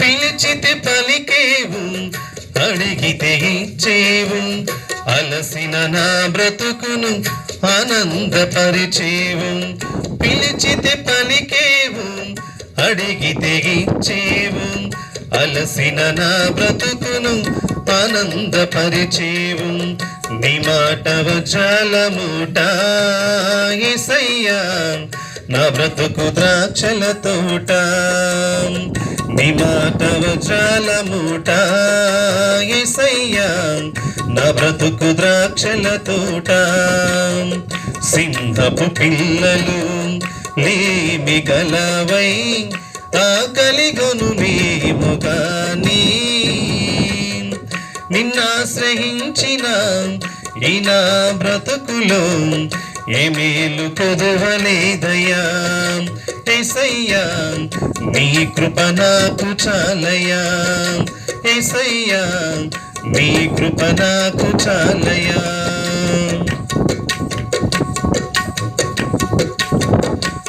పిలిచితే పలికేవు అడిగితే ఇచ్చేవు అలసిన నా బ్రతుకును ఆనందపరిచేవు. పిలిచితే పలికేవు అడిగితే ఇచ్చేవు అలసిన నా బ్రతుకును ఆనందపరిచేవు. నీ మాట వజాలముట ఏసయ్యా నా బ్రతుకు ద్రాక్షల తోట నీ మాట మూట ఏసయ్యా నా బ్రతుకు ద్రాక్షల తోట. సింహపు పిల్లలు లేమి గలవై ఆకలిగొను మేము కానీ నిన్నాశ్రయించిన ఈ నా బ్రతుకులో ఏ మేలు కొదవలేదయ్యా ఏసయ్యా నీ కృప నాకు చాలయా ఏసయ్యా నీ కృప నాకు చాలయా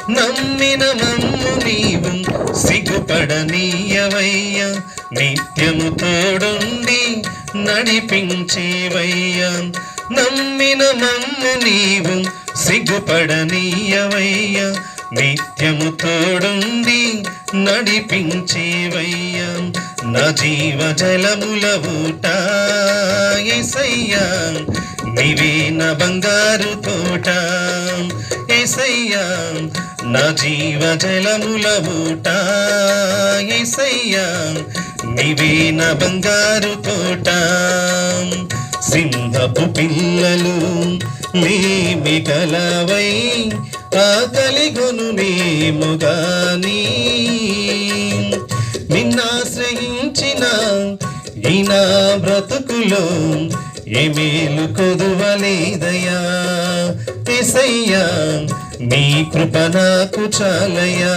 నమ్మిన మమ్ము నీవు సిగ్గుపడనీయవయ్యా. నిత్యము తోడుండి నడిపించేవయ్యా. నమ్మిన మమ్ము నీవు సిగ్గుపడనీయవయ్య నిత్యము తోడుండి నడిపించేవయ్య నా జీవ జలముల ఊట ఎసయ్యా నీవే నా బంగారు తోట ఏసయ్యా నా జీవ జలముల ఊట ఏసయ్యా నీవే నా బంగారు తోట. సింహపు పిల్లలు లేమి కలవై ఆకలిగొను నీముగాని నిన్నాశ్రయించిన ఈ నా బ్రతుకులో ఏమేలు కొదువలేదయా ఎసయ్యా నీ కృప నాకు చాలయా